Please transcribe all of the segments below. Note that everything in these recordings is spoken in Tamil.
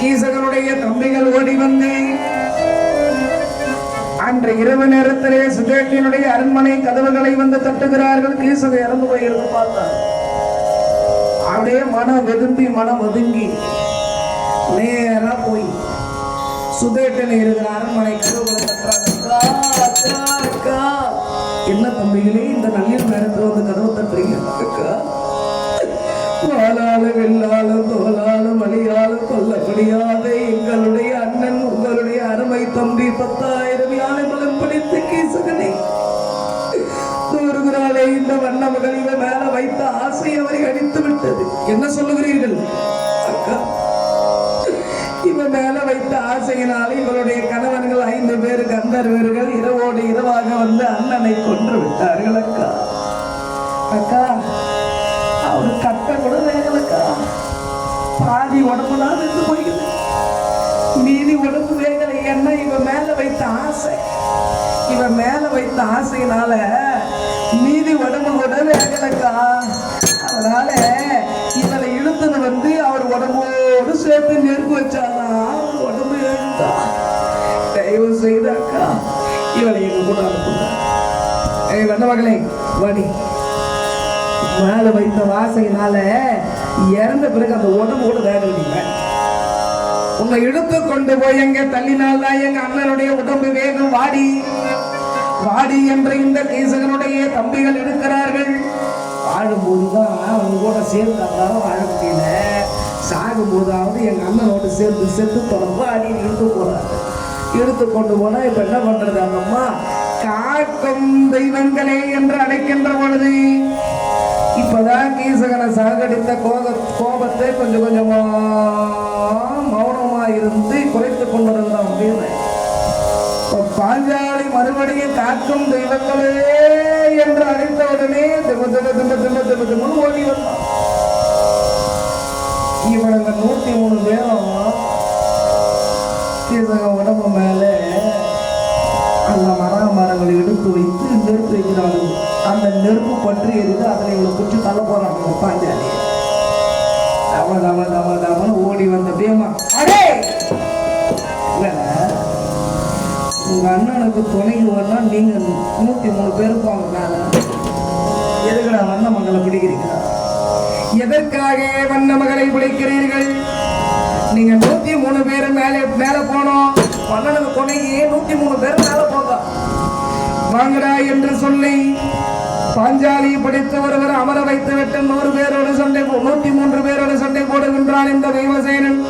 கீசகனுடைய தம்பிகள் ஓடி வந்து அன்று இரவு நேரத்திலே சுஜேட்டினுடைய அரண்மனை கதவுகளை வந்து தட்டுகிறார்கள். கீசக இறந்து போயிருந்து பார்த்தார். அப்படியே மனம் வெதும்பி மனம் ஒதுங்கி நேரா போய் சுதேட்டன் இருக்கிற அரண்மனை கதவுகளை தட்டுறாங்க. என்ன தம்பிகளே இந்த நல்ல தம்பி பத்தாயிரம் யானைகளும் பிடித்து கீசகனை. தூருகிறாளே இந்த வண்ண மகள் இவன் மேல வைத்த ஆசை அவரை அடித்து விட்டது. என்ன சொல்லுகிறீர்கள்? அக்கா இவன் மேல வைத்த ஆசையினால் இவருடைய கணவன்கள் ஐந்து பேர் கந்தர்வர்கள் இரவோடு இரவாக வந்து அண்ணனை கொன்று விட்டார்கள் அக்கா. அக்கா அவரு கட்ட கூட வேகலக்கா பாதி உடம்புலாம் நின்று போய்க்குது மீதி உடம்பு வேகலை என்ன இவன் மேல வைத்த ஆசை? இவன் மேல வைத்த ஆசையினால மீதி உடம்பு கூட வேகலக்கா அதனால இவளை இழுத்தது வந்து அவர் உடம்போடு சேர்த்து நெருப்பு வச்சாதான் உடம்பு எழுந்தா தயவு செய்தாக்கா இவளை எங்க கூட அனுப்புங்க. வண்ண மகளே வடி மேல வைத்த வாசையினால இறந்த பிறகு அந்த உடம்பு கூட வேக உன்னை இழுத்து கொண்டு போய் எங்க தள்ளினால் தான் எங்க அண்ணனுடைய உடம்பு வேகம் வாடி. வாடி என்ற இந்த கீசகனுடைய தம்பிகள் இருக்கிறார்கள். வாழும்போதுதான் அவங்க கூட சேர்ந்து அதாவது வாழ முடியல. சாகும்போதாவது எங்க அண்ணனோடு சேர்ந்து செத்து தொடர்பு அடி இழுத்து போறாரு இழுத்து கொண்டு போனா இப்ப என்ன பண்றது அந்த அம்மா காக்கும் தெய்வங்களே என்று அழைக்கின்ற பொழுது இப்பதான் கீசகனை சாகடித்த கோப கோபத்தை கொஞ்சம் கொஞ்சமா இருந்து குறைத்து கொண்டிருந்தான் அப்படின்னு பாஞ்சாலி மறுபடியும் காக்கும் தெய்வங்களே என்று அழைத்த உடனே திம திம திம திம திம திமன்னு ஓடி வந்தான். இவனுங்க நூத்தி மூணு பேரும்? உடம்பு மேல அந்த மர மரங்களை எடுத்து வைத்து நெருப்பு வைக்கிறார்கள் அந்த நெருப்பு பற்றி எரிந்து அதில் இவளை குச்சி தள்ள போறாங்க பாஞ்சாலி. தம தம தம தமன்னு ஓடி வந்த பேமா. அடே அண்ணனுக்கு துணைக்கு வரலாம் நீங்க நூத்தி மூணு பேர் போங்க மேல. வண்ண மகளை பிடிக்கிறீங்க? எதற்காக வண்ண மகளை பிடிக்கிறீர்கள்? நீங்க நூத்தி மூணு பேர் மேலே மேல போனோம். மன்னனுக்கு துணைக்கு நூத்தி மூணு பேர் மேல போங்க. வாங்கடா என்று சொல்லி பாஞ்சாலி படித்த ஒருவர் அமர வைத்து விட்டு நூறு பேரோடு சண்டை நூற்றி நூத்தி மூன்று பேரோடு சண்டை போடுகின்றான் இந்த தெய்வசேனன்.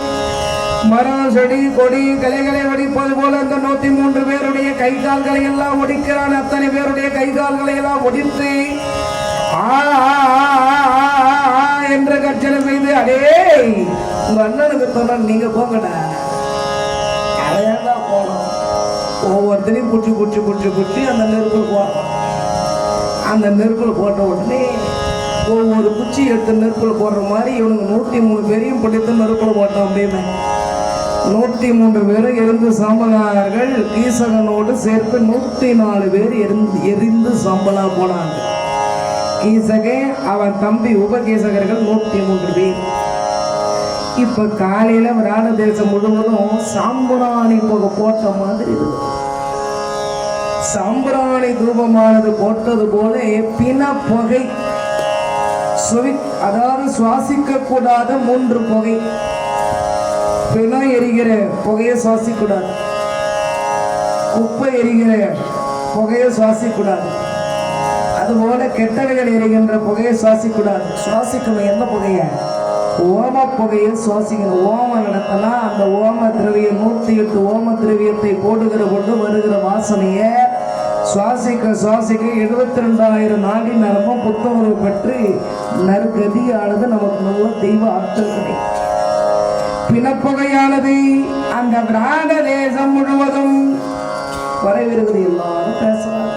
மரம் செடி கொடி கலைகளை ஒடிப்பது போல இந்த நூத்தி மூன்று பேருடைய கை கால்களை எல்லாம் ஒடிக்கிறான். அத்தனை பேருடைய கை கால்களை எல்லாம் ஒடித்து ஆ, ஆ, என்று கர்ஜனை செய்து அடே உங்க அண்ணனுக்கு சொன்ன நீங்க போங்கடா. அதையாண்டா போகணும். ஒவ்வொருத்தரையும் குச்சி குச்சி குச்சி குச்சி அந்த நெருப்பில் போடுறோம் அந்த நெருப்பில் போட்ட உடனே ஒவ்வொரு குச்சி எடுத்து நெருப்பில் போடுற மாதிரி இவனுக்கு நூற்றி மூணு பேரையும் பிடித்து நெருப்பில் போட்டோம் அப்படின்னு. நூற்றி மூன்று பேரும் எரிந்து சாம்பலார்கள் கீசகனோடு சேர்த்து நூற்றி நாலு பேர் எரிந்து எரிந்து சாம்பலா போனாங்க. கீசகே அவன் தம்பி உபகீசகர்கள் நூற்றி மூன்று பேர். இப்ப காலையில விராட தேசம் முழுவதும் சாம்பிராணி புகை போட்ட மாதிரி இருக்கு. சாம்பிராணி தூபமானது போட்டது போல பின புகை. சுவி அதாவது சுவாசிக்க கூடாத மூன்று புகை. பிணம் எரிகிற புகையை சுவாசிக்கூடாது. குப்பை எரிகிற புகையை சுவாசிக்கூடாது. அதுபோல கெட்டவைகள் எரிகின்ற புகையை சுவாசிக்க கூடாது சுவாசிக்கணும் என்ன புகைய? ஓம புகையை சுவாசிக்கணும் ஓமம் நடத்தினா அந்த ஓம திரவியம் நூற்றி எட்டு ஓம திரவியத்தை போடுகிற கொண்டு வருகிற வாசனையை சுவாசிக்க சுவாசிக்க எழுபத்தி ரெண்டாயிரம் நாடி நரம்பும் புத்துணர்வு பெற்று நற்கதியானது நமக்கு நல்ல தெய்வ ஆற்றல் கிடைக்கும். பிணப்புகையானது. அந்த விராட தேசம் முழுவதும் வரவிருக்கிறது எல்லாரும் பேசுவாங்க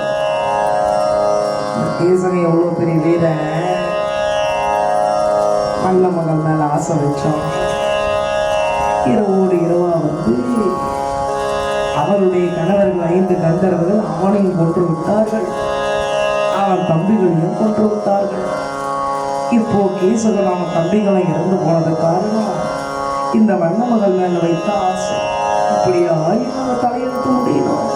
கேசகன் எவ்வளவு பெரிய வீர. நல்ல மகள் மேல ஆசை வச்சோம். இரவோடு இரவா வந்து அவருடைய கணவர்கள் ஐந்து கந்தர்கள் அவனையும் கொன்று விட்டார்கள் அவன் தம்பிகளையும் கொன்று விட்டார்கள் இப்போ கேசவன் அவன் தம்பிகளை இறந்து போனது காரணம் இந்த வண்ணமகள் மேல வைத்த ஆசை. இப்படியா இவன் தலையெழுத்து முடியணும்?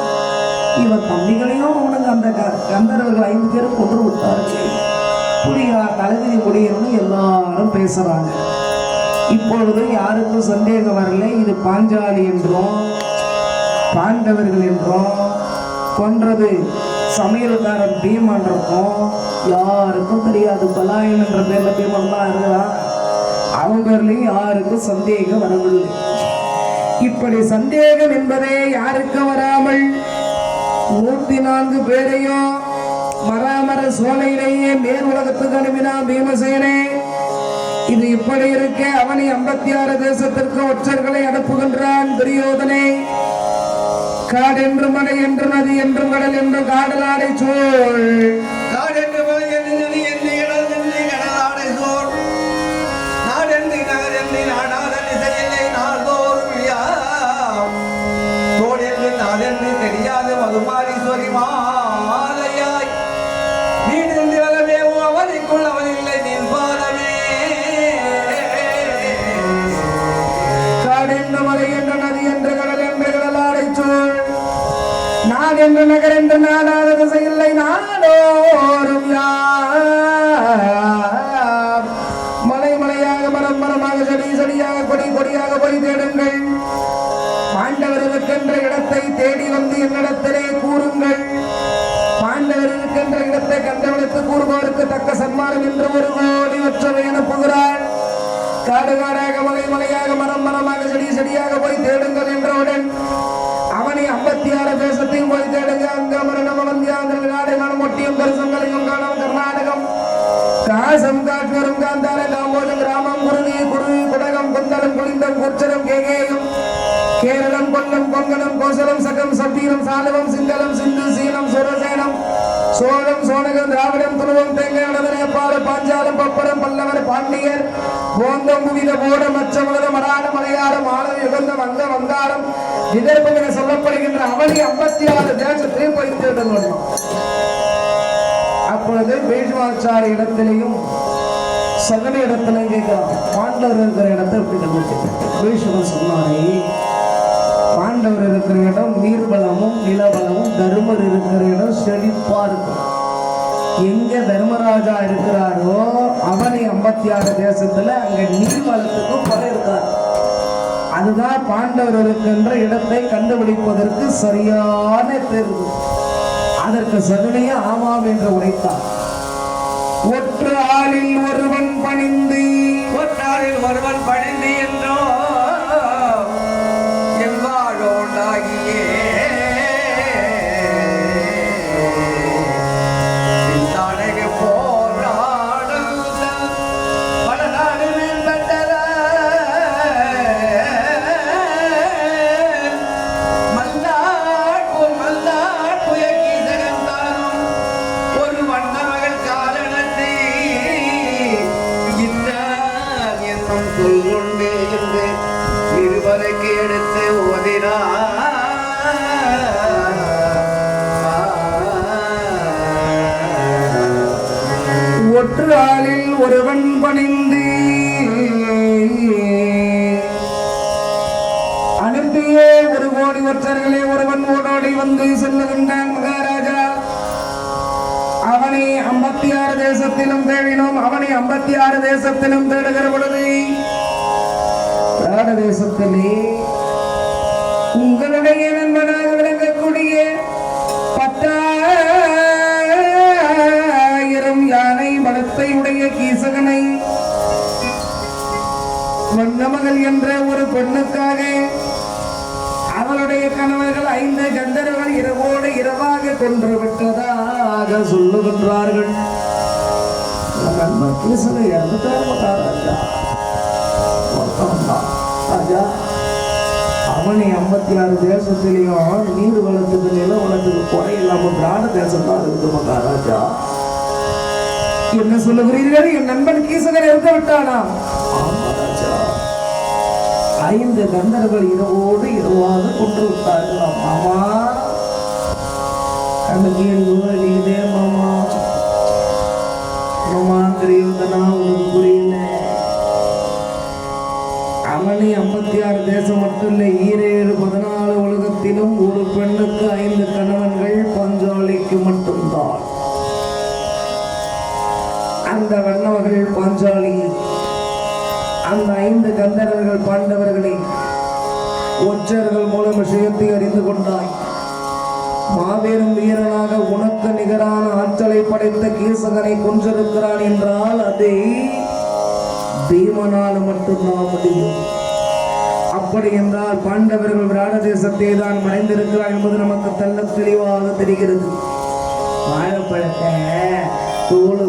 இவன் தம்பிகளையும் அவனுங்க அந்த க- ஐந்து பேரும் கொன்று விட்டார்கள் புரியா தலைவிதி முடியணும்னு எல்லாரும் பேசுறாங்க. இப்பொழுது யாருக்கும் சந்தேகம் வரல. இது பாஞ்சாலி என்றும் பாண்டவர்கள் என்றும் கொன்றது சமையல்காரன் பீமன் இருக்கும் யாருக்கும் தெரியாது. பலாயன் என்ற பேர்ல பீமன் தான் இருக்கிறான். அவங்களையும் யாருக்கும் சந்தேகம் வரவில்லை. இப்படி சந்தேகம் என்பதே யாருக்கும் வராமல் நூத்தி நான்கு பேரையும் மராமர சோலையிலேயே மேல் உலகத்துக்கு அனுப்பினான் பீமசேனே இது இப்படி இருக்க அவனை ஐம்பத்தி ஆறு தேசத்திற்கு ஒற்றர்களை அனுப்புகின்றான் துரியோதனை. காடென்று மலை என்று நதி என்றும் கடல் என்று காடலாடை சூழ் நாடு என்று நகர் என்று நாடாத திசையில்லை நாடோறும் யார்? மலை மலையாக மரம் மரமாக செடி செடியாக கொடி கொடியாக போய் தேடுங்கள். பாண்டவர் இருக்கின்ற இடத்தை தேடி வந்து என்னிடத்திலே கூறுங்கள். பாண்டவர் இருக்கின்ற இடத்தை கண்டவனுக்கு கூறுபவருக்கு தக்க சன்மானம் என்று ஒரு கோடி ஒற்றவை அனுப்புகிறார் காடு காடாக மலை மலையாக மரம் மரமாக செடி செடியாக போய் தேடுங்கள் என்றவுடன் அவனை ஐம்பத்தி ஆறு தேசத்தையும் போய் தேடுங்க. அங்க மரணம் அவந்தியாந்திர நாடு ஒட்டியும் கருசங்களையும் காணும் கர்நாடகம். காசம் காட்வரும் காந்தார காம்போஜம் கிராமம் குருதி குருவி குடகம் குந்தலம் குளிந்தம் குச்சரம் கேகேயம். கேரளம் கொல்லம் கொங்கணம் கோசலம் சகம் சத்தீரம் சாலவம் சிங்களம் சிந்து சீனம் சுரசேனம். சோழம் சோனகம் திராவிடம் துருவம் தேங்காய் நேபாள பாஞ்சாலம் பப்படம் பல்லவர் பாண்டியர். போந்தம் புவித போட மச்சமுலக மராடம் மலையாளம் ஆளம் யுகந்த வந்த வந்தாரம் விதர்ப்பம் என சொல்லப்படுகின்ற அவனி ஐம்பத்தி ஆறு தேசத்திலையும் போய் அப்பொழுது பீஷ்மாச்சாரி இடத்திலையும் சகல இடத்திலையும் கேட்கிறான் பாண்டவர் இருக்கிற இடத்தை எப்படி கண்டுபிடிச்சேன் பீஷ்மர் சொன்னாரே பாண்டவர் இருக்கிற இடம் நீர்பலமும் நிலபலமும் தருமர் இருக்கிற இடம் செழிப்பா இருக்கும். எங்க தர்மராஜா இருக்கிறாரோ அவனை ஐம்பத்தி ஆறு தேசத்துல அங்க நீர்வளத்துக்கும் பல இருக்கிறார் அதுதான் பாண்டவர் இருக்கின்ற இடத்தை கண்டுபிடிப்பதற்கு சரியான தேர்வு. அதற்கு சகுனிய ஆமாம் என்று உரைத்தார். ஒற்று ஆளில் ஒருவன் பணிந்து ஒற்றாளில் ஒருவன் பணிந்து என்றோ காலில் ஒருவன் பணிந்து அனுப்பியே ஒரு கோடி ஒற்றர்களே ஒருவன் ஓடோடி வந்து செல்லுகின்றான் மகாராஜா. அவனை ஐம்பத்தி ஆறு தேசத்திலும் தேடினோம். அவனை ஐம்பத்தி ஆறு தேசத்திலும் தேடுகிற பொழுது தேசத்திலே உங்களுடைய நண்பனாக வண்ணமகள் என்ற ஒரு பெண்ணுக்காக அவளுடைய கணவர்கள் ஐந்து கந்தர்கள் இரவோடு இரவாக கொன்று விட்டதாக சொல்லுகின்றார்கள். அவனை ஐம்பத்தி ஆறு தேசத்திலையும் நீர் வளத்துக்கு நிலம் வளத்துக்கு குறை இல்லாம பிராண தேசம் தான் இருக்கு மகாராஜா என்ன சொல்லுகிறீர்கள்? என் நண்பன் கீசகர் இறந்து விட்டானா ஐந்து கந்தர்கள் இரவோடு இரவாக கொண்டு விட்டார்களாம் மாமா கண்ணுக்கு நீதே மாமா. மாமா தெரியுதனா உனக்கு புரியல. அவனை தேசம் மட்டும் இல்லை ஈரேழு பதினாலு உலகத்திலும் ஒரு பெண்ணுக்கு ஐந்து கணவன்கள் பஞ்சாலிக்கு மட்டும்தான். அந்த வண்ணவர்கள் பாஞ்சாலி. அந்த ஐந்து கந்தரர்கள் பாண்டவர்களை ஒற்றர்கள் மூலம் விஷயத்தை அறிந்து கொண்டாய். மாபெரும் வீரனாக உனக்கு நிகரான ஆற்றலை படைத்த கீசகனை கொன்றிருக்கிறான் என்றால் அதை பீமனால் மட்டும்தான் முடியும். அப்படி என்றால் பாண்டவர்கள் விராட தேசத்தை தான் மறைந்திருக்கிறார் என்பது நமக்கு தெல்ல தெளிவாக தெரிகிறது. வாழைப்பழத்தை தோலை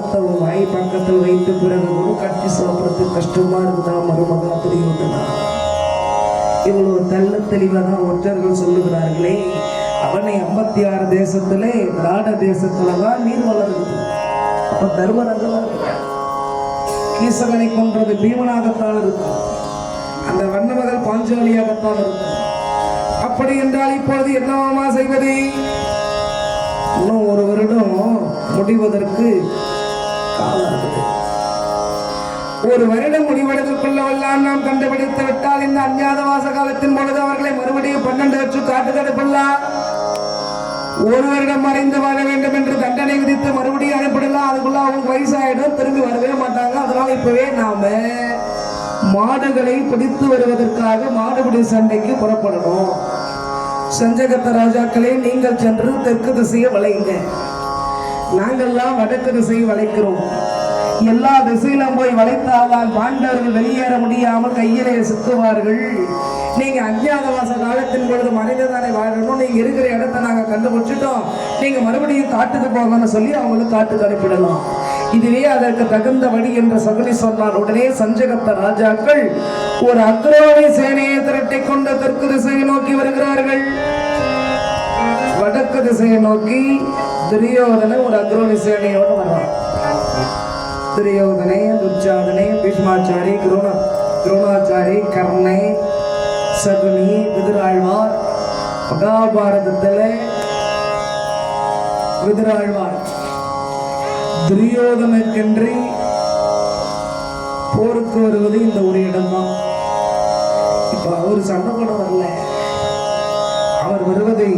பழத்தை வாய் பக்கத்தில் வைத்து பிறகு கூட கட்டி சாப்பிட்றதுக்கு கஷ்டமா இருந்தா மருமகா தெரியுதுனா இவ்வளவு தள்ள தெளிவாக தான் ஒற்றர்கள் சொல்லுகிறார்களே. அவனை ஐம்பத்தி ஆறு தேசத்திலே திராட தேசத்துல தான் நீர் வளருது அப்ப தர்மரங்களாக இருக்கு கீசகனை கொன்றது பீமனாகத்தான் இருக்கும். அந்த வண்ணமகள் பாஞ்சாலியாகத்தான் இருக்கும். அப்படி என்றால் இப்பொழுது என்னவாமா செய்வது? இன்னும் ஒரு வருடம் முடிவதற்கு ஒரு வருடம் முடிவெடுத்துக்கொள்ளவெல்லாம் நாம் கண்டுபிடித்து விட்டால் இந்த அஞ்ஞாதவாச காலத்தின் பொழுது அவர்களை மறுபடியும் பன்னெண்டு வச்சு காட்டு கடுப்பலாம் ஒரு வருடம் மறைந்து வாழ வேண்டும் என்று தண்டனை விதித்து மறுபடியும் அனுப்பிடலாம். அதுக்குள்ள அவங்க வயசாயிடும் திரும்பி வரவே மாட்டாங்க. அதனால இப்பவே நாம மாடுகளை பிடித்து வருவதற்காக மாடுபிடி சண்டைக்கு புறப்படணும். சஞ்சகத்த ராஜாக்களே நீங்கள் சென்று தெற்கு திசையை வளையுங்க. நாங்கள்லாம் வடக்கு திசையை வளைக்கிறோம். எல்லா திசையிலும் போய் வளைத்தால்தான் பாண்டவர்கள் வெளியேற முடியாமல் கையிலே சிக்குவார்கள். நீங்க அஞ்ஞாதவாச காலத்தின் பொழுது மனிததானே வாழணும்? நீங்க இருக்கிற இடத்தை நாங்க கண்டுபிடிச்சிட்டோம். நீங்க மறுபடியும் காட்டுக்கு போங்கன்னு சொல்லி அவங்களுக்கு காட்டுக்கு அனுப்பிடலாம். இதுவே அதற்கு தகுந்த வழி என்று சகுனி சொன்னார். உடனே சஞ்சகத்த ராஜாக்கள் ஒரு அக்ரோணி சேனையை திரட்டி கொண்ட தெற்கு திசையை நோக்கி வருகிறார்கள். வடக்கு திசையை நோக்கி துரியோதனை ஒரு அக்ரோணி சேனையோடு வர்றான் துரியோதனை துர்ச்சாதனை பீஷ்மாச்சாரி துரோண துரோணாச்சாரி கர்ணை சகுனி விதுராழ்வார் மகாபாரதத்தில் விதுராழ்வார். துரியோதனுக்கென்று போருக்கு வருவது இந்த ஒரு இடம்தான். இப்போ அவர் சண்டை கூட வரல. அவர் வருவதை